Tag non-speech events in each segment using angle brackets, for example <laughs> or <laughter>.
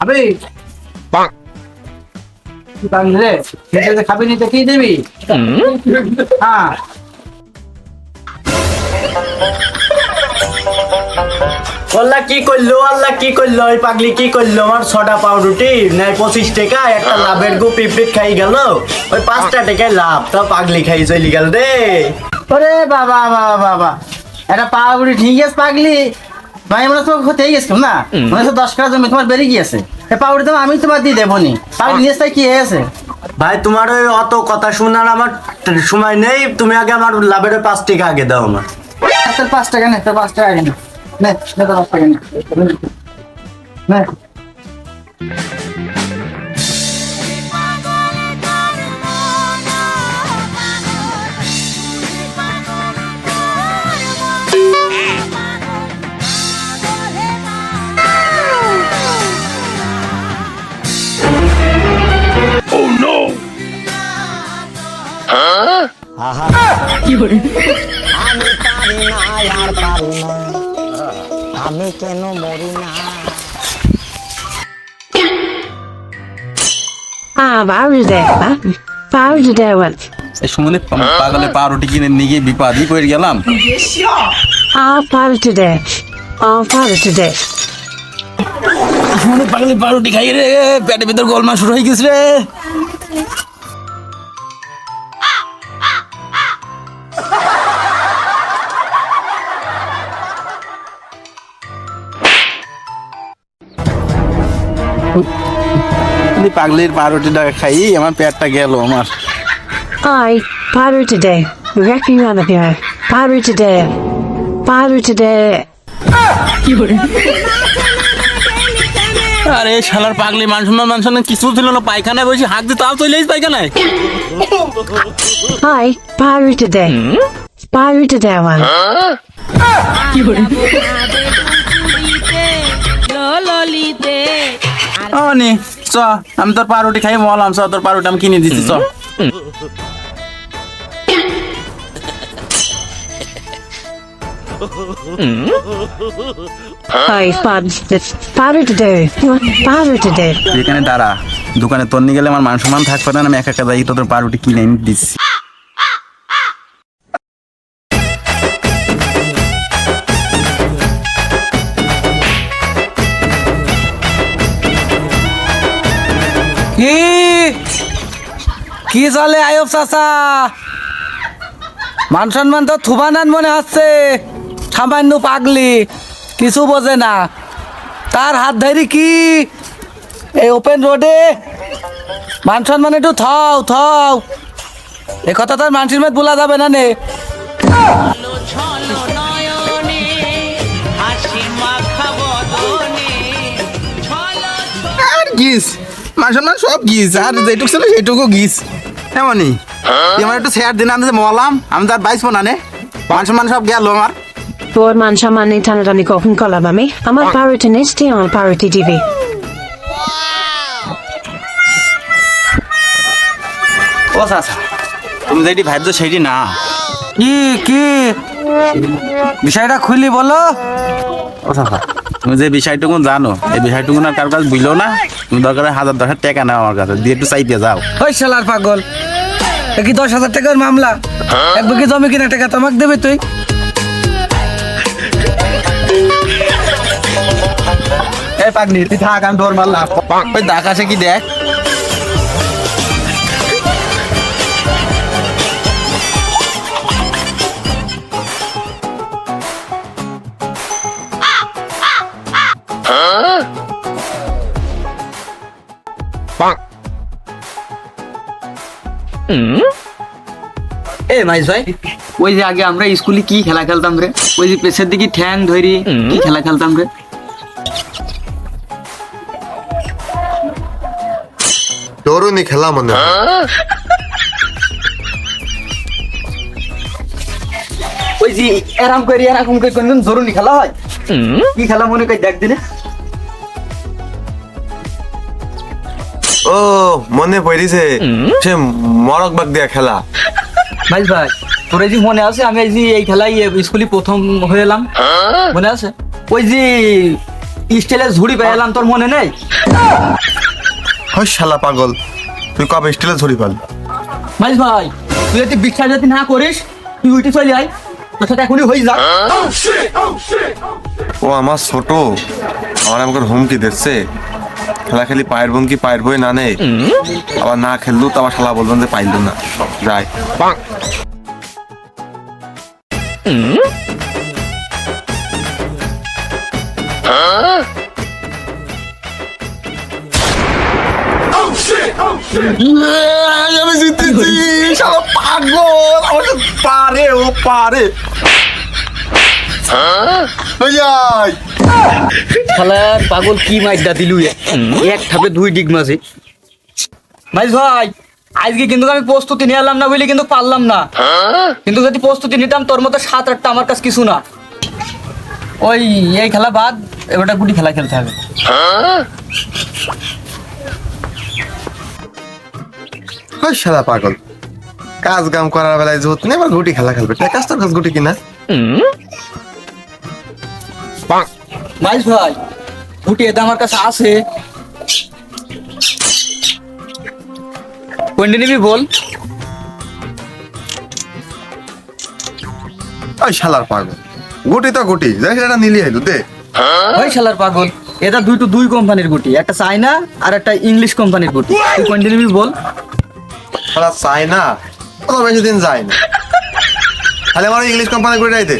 আবে! কি তুই খেতে খাবি নিতে কি দিবি হ্যাঁ। আল্লাহ কি করল? আল্লাহ কি করল? ওই পাগলি কি করল? আমার ছটা পাউরুটি নাই পঁচিশ টাকা একটা লাভের গু পিপড়িট খাই গেল। ওই পাঁচটা টাকায় লাভ তো পাগলি খাই চলি গেল রে। ওরে বাবা বাবা বাবা। একটা পাগুড়ি ঠিক আছে পাগলি? ভাই আমরা তো হতেই গেছিলাম না? মনে হচ্ছে দশ কাটা জমি তোমার বেরিয়ে গিয়েছে। পাউডি তো আমি তোমার দিয়ে দেবো নি। পাগলি নিয়ে কি হয়েছে? ভাই তোমার ওই অত কথা শোনার আমার সময় নেই। তুমি আগে আমার লাভের ওই পাঁচ টাকা আগে দাও আমার। পাঁচ টাকা নে পাঁচ টাকা নে নে নে পাঁচ টাকা নে। নে। <laughs> আমি পারি না আর পারি না। আমি কেন মরি না? সুমনে পাগলে পাউরুটি কিনে নিয়ে গিয়ে বিপাদই পড়ে গেলাম। পাগলে পাউরুটি খাই রে পেটের ভিতর গোলমাল শুরু হয়ে গেছে রে। আমি পাগলির পাউরুটি খাই। আমার পেটটা গেল আমার। আই পাউরুটি দে রেকি রান অফ ইয়ার পাউরুটি দে পাউরুটি দে। কি বলে? আরে শালার পাগলি মানসন মানসন কিছু ছিল না পায়খানা বসে হাঁক দিতে তাও চলে আইছ পায়খানা আই পাউরুটি দে পাউরুটি দে আমার। কি বলে? লললিতে অনি চ আমি তোর পাউরুটি খাই মলাম চ তোর পাউরুটি আমি কিনে দিচ্ছি চ. এখানে দাঁড়া দোকানে তোর নিয়ে গেলে আমার মান সম্মান থাকবে না আমি একা একা যাই তোদের পাউরুটি কিনে দিচ্ছি। কি চলে আয়ব চাচা? মান সম্মান তো থুবানান মনে হচ্ছে। সামান্য পাগলি, কিছু বোঝে না। তার হাত ধরি কি? এই ওপেন রোডে মান সম্মান একটু থাও থাও। এ কথা তার মানুষের মধ্যে বলা যাবে না নে। গিস। মান সম্মান সব গিস। আর যেটুকু ছিল সেটুকু গিস। এমনই তুই আমার একটু শেয়ার দিন আমি যে মলাম আমি তার বাইসবো না নে মান সম্মান সব গেল আমার। তোর মান টানাটানি কখন করলাম আমি? আমার পাউরুটি নেচতে আমার পাউরুটি দিবি। ও চাচা তুমি যেটি ভাবছ সেটি না। কি কি? বিষয়টা খুলি বলো। ও চাচা তুমি যে বিষয়টুকু জানো এই বিষয়টুকু না কারও কাছে বুঝলো না তুমি দরকার হাজার দশ টাকা নাও আমার কাছে দিয়ে একটু চাইতে যাও। ওই শালার পাগল এ কি দশ হাজার টাকার মামলা? এক বুকে জমি কিনা টাকা তোমাকে দেবে তুই? এ পাগনি তুই থাক আমি দৌড় মারলাম। ওই দাগ আছে কি দেখ? এ মাইস ভাই ওই যে আগে আমরা স্কুলে কি খেলা খেলতাম রে? ওই যে পেছের দিকে ঠ্যাং ধরি কি খেলা খেলতাম রে? দৌড়নি খেলা মনে ওই যে এরকম করে এরকম করে কোনদিন ধরুনি খেলা হয়। কি খেলা মনে করে দেখ দিনে? ও মনে পড়িছে। সে মরক বাগ দিয়া খেলা। ভাই ভাই তোর যে মনে আছে আমি যে এই খেলায় স্কুলে প্রথম হয়ে এলাম। মনে আছে? ওই যে স্টেলের ঝুড়ি পেয়ে এলাম তোর মনে নেই? ওই শালা পাগল তুই কবে স্টিলে ঝরি পাল? ভাই ভাই তুই যদি বিশ্বাস যদি না করিস তুই উঠে চলে আয়। তোর সাথে এখনই হয়ে যা ও আমার ছোট আমার আমাকে হুমকি দিচ্ছে। খেলা খেলি পায়ের বোন কি পায়ের বই না নেই? আবার না খেললু তো আবার শালা বলবেন যে পাইল না। যাই। আমি জিতেছি শালা পাগল। আমার পারে ও পারে। ওই যাই পাগল কি মাইডা দিলু এক ঠাপে দুই ডিগ মাঝে। ভাই ভাই আজকে কিন্তু আমি প্রস্তুতি নিয়ে এলাম না বলে কিন্তু পারলাম না। কিন্তু যদি প্রস্তুতি নিতাম তোর মতো সাত আটটা আমার কাছে কিছু না। ওই এই খেলা বাদ এবারটা গুটি খেলা খেলতে হবে। ওই শালা পাগল কাজ কাম করার বেলায় জোত নেই আবার গুটি খেলা খেলবে। টাকা তোর কাছে গুটি কিনা? মাইস ভাই গুটি এটা আমার কাছে আছে। কোনটা নিবি বল? ওই শালার পাগল। গুটি তো গুটি যাই সেটা নিলি হইল দে। ওই শালার পাগল এটা দুইটো দুই কোম্পানির গুটি একটা চাইনা আর একটা ইংলিশ কোম্পানির গুটি। তুই কোনটা নিবি বল? শালা চাই না অত বেশি দিন যায় না তাহলে আমার ইংলিশ কোম্পানির গুটি দে।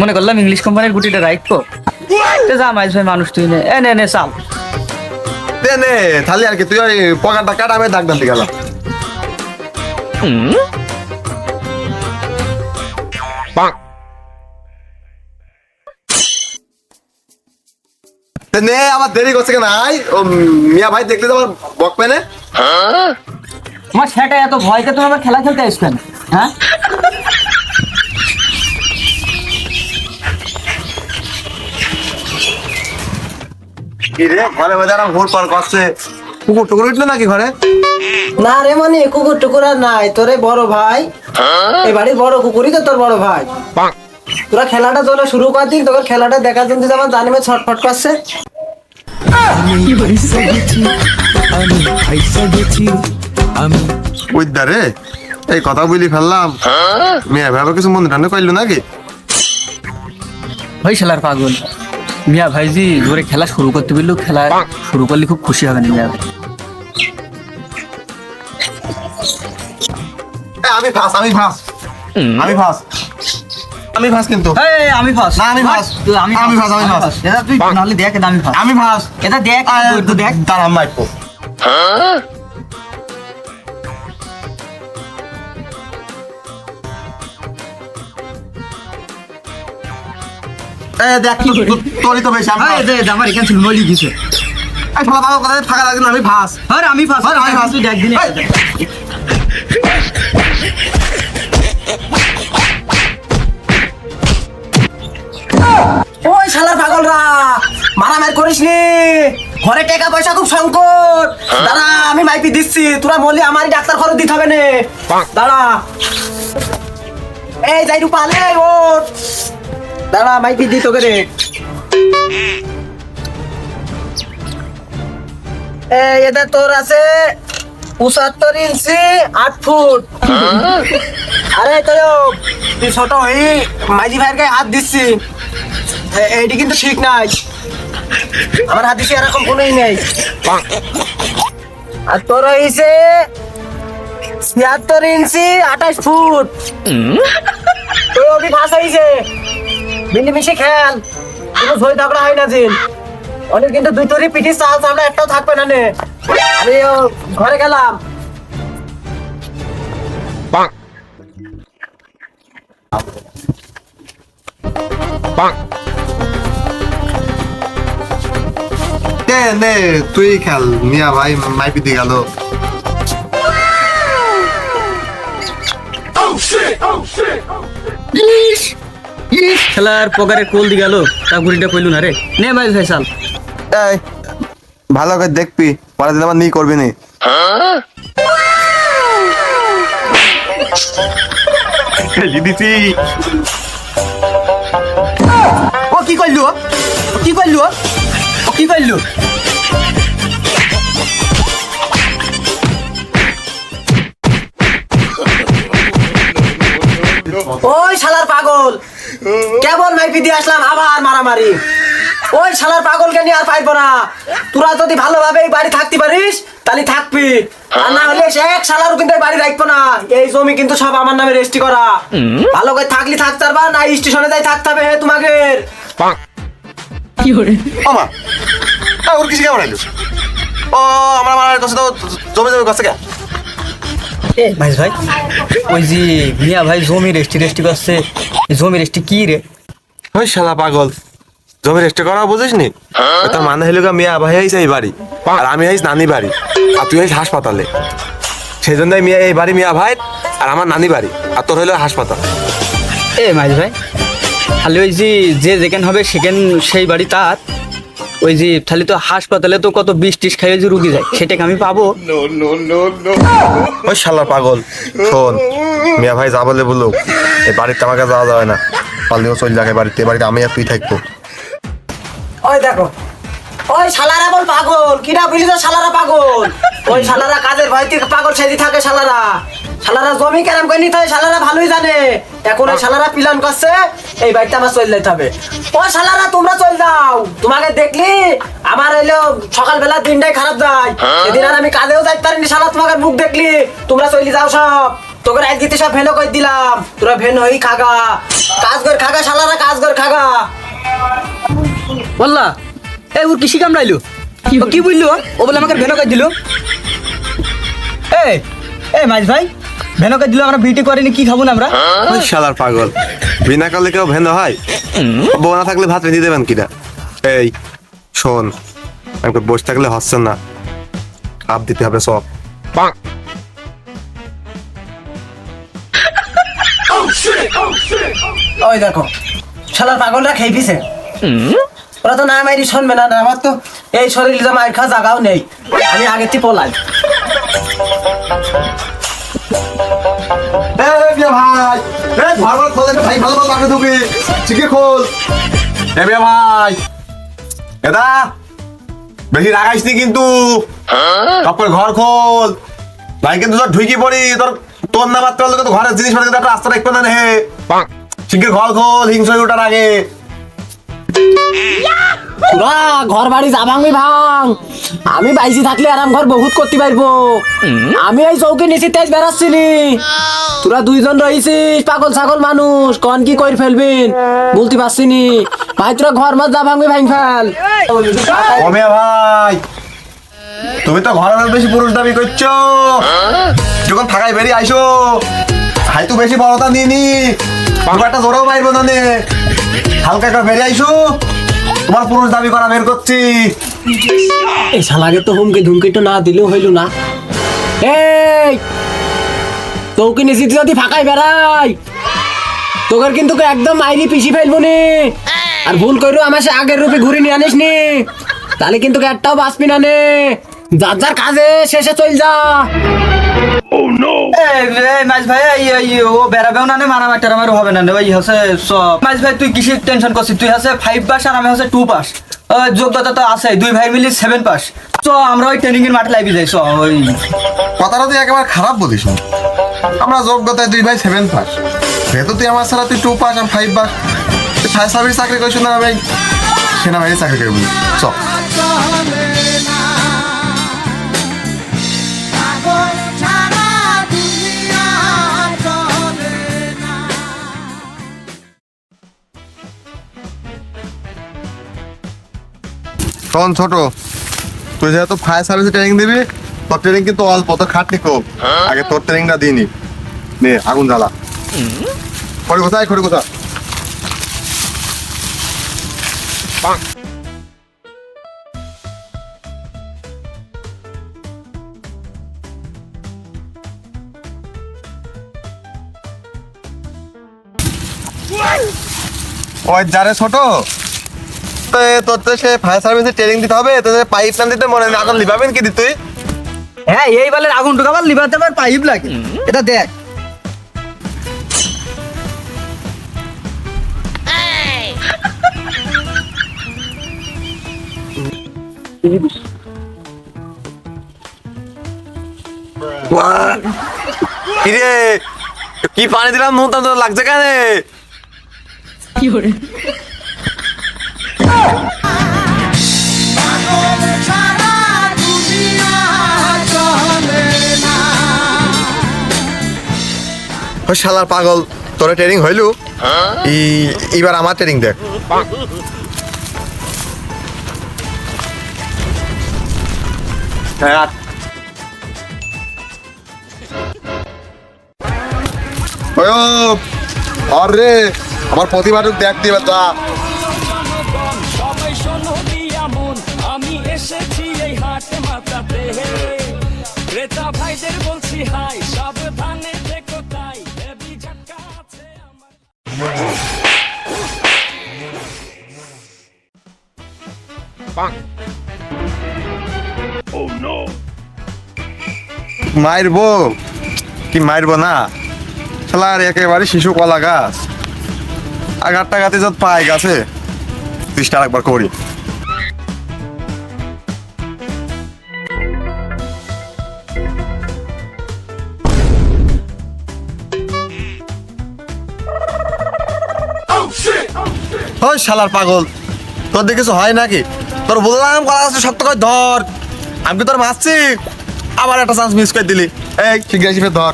মনে করলাম ইংলিশ কোম্পানির গুটিটা তে যা মাইস ভাই মানুষ তুই নে। এ নে নে চাল। নে তাহলে আর কি তুই ওই পকারটা কাটা আমি দাগ দান্তি গেলাম নে আমার দেরি করছে কেন? আই ও মিয়া ভাই দেখলে তো আমার বক পেনে। আমার সেটা এত ভয়কে তুমি আবার খেলা খেলতে আসবেন হ্যাঁ? কি রে? ঘরে মধ্যে আর ঘুর করছে। কুকুর টুকুর উঠল নাকি ঘরে? না রে মানে কুকুর টুকুর আর নাই। তোরে বড় ভাই। এই বাড়ির বড় কুকুরই তো তোর বড় ভাই। তোরা খেলাটা তোরা শুরু কর দিন তোর খেলাটা দেখার জন্য আমার জানিমে ছটফট করছে। বুঝদা এই কথা বলি ফেললাম। মেয়ে ভাবে কিছু মনে টানে কইলো নাকি? ওই শালার পাগল। মিয়া ভাইজি ধরে খেলা শুরু করতে বলল খেলা শুরু করলে খুব খুশি হবেন মিয়া ভাই। আমি ফাস আমি ফাস আমি ফাস আমি ফাস কিন্তু। এই, আমি ফার্স্ট না, আমি first। আমি আমি first, আমি first। এটা তুই নাহলে দেখ এটা আমি ফার্স্ট আমি ফাস এটা দেখ তুই দেখ। দাঁড়া মাইপো এ দেখ <laughs> তো- তোরই বেশি আমার এখানে নলি গেছে। কথা ফাঁকা লাগছে না আমি ফাস আরে আমি ফার্স্ট আরে, আমি first। তুই দেখ দিনে ওই শালার পাগলরা মারামারি করিস নি। ঘরে টাকা পয়সা খুব সংকট। দাঁড়া আমি মাইপি দিচ্ছি। তোরা বললি আমারই ডাক্তার খরচ দিতে হবে নে। দাঁড়া। এই যাই রূপালে ওঠ। দাঁড়া মাইকি দি তোকে রে। এটা তোর আছে পঁচাত্তর ইঞ্চি আট ফুট। আরে তো তুই ছোট হই মাইজি ভাইয়ের গায়ে হাত দিচ্ছি। এইটি কিন্তু ঠিক নাই। আমার হাত দিচ্ছি এরকম কোনোই নেই। আর তোর হয়েছে ছিয়াত্তর ইঞ্চি আঠাশ ফুট। তোর অভি ফাঁস হয়েছে খেল। কোনো সই হয় না দিন অনেক কিন্তু দুই তরি পিঠি চাল চামড়া একটাও থাকবে না নে। আমি ঘরে গেলাম। নে নে তুই খেল। মিয়া ভাই মাইপি দিয়ে গেল। খেলার পকারে কোল দি গেল তা ঘুরিটা কইলু না রে। নে ভাই ফেসাল এই ভালো করে দেখবি পরের দিলে আমার নি করবি নি। দিদি ও কি করলু ও? কি করলু ও? ও কি করলু কেবল দিয়ে আসলাম আবার মারামারি। ওই শালার পাগলকে নিয়ে আর পাইবো না। তোরা যদি ভালোভাবে এই বাড়ি থাকতে পারিস তাহলে থাকবি। আর না হলে এক শালারও কিন্তু এই বাড়ি রাখব না। এই জমি কিন্তু সব আমার নামে রেজিস্ট্রি করা। ভালো করে থাকলে থাকতে পারবা না স্টেশনে যাই থাকতে হবে তোমাকে। ওমা আ, ওর কিছু কেমন আইলো? ও আমার আমার কাছে তো জমে জমে কাছে ভাই ভাই ওই যে মিয়া ভাই জমি রেস্টি রেস্টি করছে। জমি রেস্টি কি রে? ওই শালা পাগল জমি রেস্টে করা বুঝিস নি তার মানে হলো গা মিয়া ভাই আইস এই বাড়ি আর আমি আইস নানি বাড়ি আর তুই আইস হাসপাতালে। সেই জন্যই মিয়া এই বাড়ি মিয়া ভাই আর আমার নানি বাড়ি আর তোর হইল হাসপাতাল। এ মাঝ ভাই তাহলে ওই যে যে যেখানে হবে সেখানে সেই বাড়ি তার ওই যে তাহলে তো হাসপাতালে তো কত বিষ টিস খাইয়ে যে রুগী যায় সেটাকে আমি পাবো। ওই শালা পাগল শোন মিয়া ভাই যা বলে বলুক এই বাড়িতে আমাকে যাওয়া যাবে না। পালিও চল যাকে বাড়িতে বাড়িতে আমি আর তুই থাকব। ওই দেখো ওই শালারা বল পাগল কিনা বুঝলি শালারা পাগল? ওই শালারা কাজের ভয় থেকে পাগল সেদি থাকে শালারা। শালারা জমি কেরাম করে নিতে হয় শালারা ভালোই জানে। এখন ওই শালারা প্ল্যান করছে এই বাড়িতে আমার চলে যেতে হবে। ও শালারা তোমরা চল যাও। তোমাকে দেখলি আমার এলো সকালবেলা দিনটাই খারাপ যায়। সেদিন আর আমি কাজেও যাইতে পারিনি শালা তোমাকে মুখ দেখলি। তোমরা চলে যাও সব। তোকে এক দিতে সব ভেনো করে দিলাম। তোরা ভেন হই খাগা। কাজ করে খাগা শালারা কাজ করে খাগা। বললা এ ওর কৃষি কামড়াইলো কি বলল ও? বলে আমাকে ভেনকে দিল? এ এ মাঝ ভাই ভেনকে দিল? আমরা বিটি করিনি কি খাব না আমরা? ওই শালার পাগল। বিনা কালে কেউ ভেন্দ হয়? বউ না থাকলে ভাত রেঁধে দেবেন কিনা? এই শোন আমাকে বসে থাকলে হচ্ছে না। খাপ দিতে হবে সব। ওই দেখো শালার পাগলরা খেয়ে পিছে ওরা তো না মাইরি শুনবে না আমার তো এই শরীর যে মায়ের খাওয়া জায়গাও নেই। আমি আগে থেকে পলাই ভাই ঘর খোল ভাই ভালো ভালো লাগে ঢুকে। ঠিকই খোল। এ ভাই এটা বেশি রাগাইস কিন্তু। তারপর ঘর খোল। ভাই কিন্তু তোর ঢুকি পড়ি তোর তোর না মাত্র হলে তো ঘরের জিনিস পত্র একটা রাস্তা রাখবে না হে। শিগগির ঘর খোল হিংস হয়ে ওঠার আগে। ঘর বাড়ি ভাঙ। আমি বাইসি থাকলে আরাম ঘর বহুত করতে পারব। আমি এই চৌকি নিচে তেজ বেড়াচ্ছিলি। তোরা দুইজন রয়েছিস পাগল ছাগল মানুষ। কন কি করে ফেলবেন? বলতে পারছিনি। ভাই তোরা ঘর মাছ যা ভাঙবি ভাঙ ফেল। ভাই তুমি তো ঘরের বেশি পুরুষ দাবি করছ। যখন থাকায় বেরিয়ে আইসো। হাই তো বেশি বড়তা নিয়ে নি একটা জোরেও পাইবো না হালকা একটা বেরিয়ে আইসো। তোমার পুরুষ দাবি করা বের করছি। এই শালাকে তো হুমকি ধুমকি তো না দিলেও হইল না। এই চৌকি নিচে যদি ফাঁকাই বেড়াই। তোকে কিন্তু একদম মাইরি পিছি ফেলব নি। আর ভুল করো আমার সে আগের রূপে ঘুরে নিয়ে আনিস নি। তাহলে কিন্তু একটাও বাঁচবি না নে। যার যার কাজে শেষে চল যা। মাঝ ভাই এই এই ও বেড়াবেও না নে মারামারি টারামারি হবে না নে ওই হচ্ছে সব। ভাই তুই কিসের টেনশন করছিস? তুই হচ্ছে ফাইভ পাস আর আমি হচ্ছে টু পাস যোগ্যতা তো আছে দুই ভাই মিলি সেভেন পাস চ আমরা ওই ট্রেনিং এর মাঠে লাগি যাই চ ওই। কথাটা তুই একেবারে খারাপ বলিস আমরা যোগ্যতায় দুই ভাই সেভেন পাস যেহেতু তুই আমার ছাড়া তুই টু পাস আর ফাইভ পাস ফায়ার সার্ভিস চাকরি করিস না আমি সেনাবাহিনী চাকরি করবি চ। শোন ছোট, তুই যেহেতু ফায়ার সার্ভিসে ট্রেনিং দিবি, তোর ট্রেনিং কিন্তু অল্প, তোর খাটনি খুব। আগে তোর ট্রেনিংটা দিইনি। নে, আগুন জ্বালা। খড়ি কোথায়, খড়ি কোথা ওই যারে ছোট তো তোর তো সে ফায়ার সার্ভিসে ট্রেনিং দিতে হবে তো পাইপ না দিতে মনে নেই আগুন লিভাবেন কি তুই? হ্যাঁ এই বালের আগুন ঢুকাবার লিভার দেবার পাইপ লাগে। এটা দেখ। কি পানি দিলাম নুন তো লাগছে কেন? ওই শালার পাগল তোর ট্রেনিং হইলু? ই- এইবার আমার ট্রেনিং দেখ হ্যাঁ আরে আমার প্রতিভাটুক দেখ দিবে তা মাতাতে ক্রেতা ভাইদের বলছি হাই সাবধানে দেখো তাই। হেভি ঝটকা আছে আমার। মারবো কি মারবো না? শালার একেবারে শিশু কলা গাছ। আগার টাকাতে যত পাই গাছে। তিরিশটা একবার করি। শালার পাগল। তোর দেখে কিছু হয় নাকি? তোর বললাম কলা গাছে শক্ত করে ধর। আমি কি তোর মারছি? আবার একটা চান্স মিস করে দিলি। এই শিগগির শিখে ধর।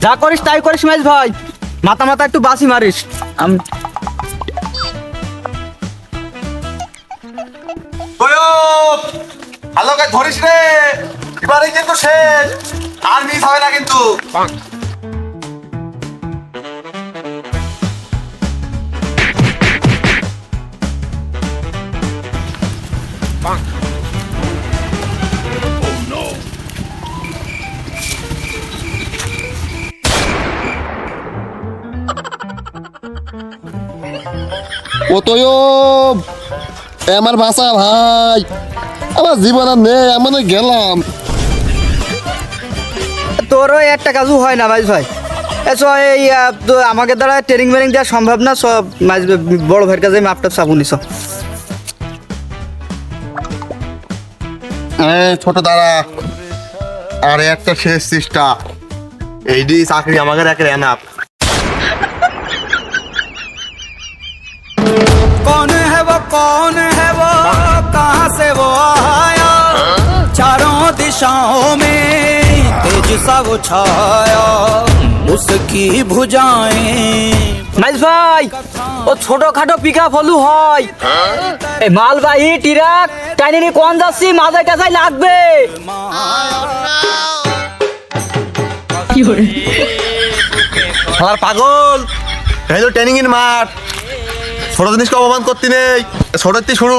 যা করিস তাই করিস মাইজ ভাই। মাথা মাথা একটু বাসি মারিস। আম- ধরিস রে। এবারে কিন্তু শেষ। আর মিস হবে না কিন্তু। ও তয়ব! আমার ভাষা ভাই! আমার জীবন আর নেই আমি গেলাম। তোরও একটা কাজও হয় না ভাই ভাই। এ চ এই আমাকে দ্বারা ট্রেনিং মেনিং দেওয়া সম্ভব না সব বড় ভাইয়ের কাছে মাপটা চাবু নিছ এই ছোট দাঁড়া আর একটা শেষ চেষ্টা। এইডি চাকরি আমাকে একের এনাপ कौन है वो कहाँ से वो आया चारों दिशाओं में तेज सा वो छाया उसकी भुजाएं মাইজ ভাই ও ছোট খাটো পিকা ফলু হয় এই মালবাহী টিরাক টাইনি নিয়ে কোন যাচ্ছি মাথায় কাছাই লাগবে শালার পাগল এই তো ট্রেনিং ইন মাঠ ছোট জিনিসকে অপমান করতে নেই। ছোট শুরু।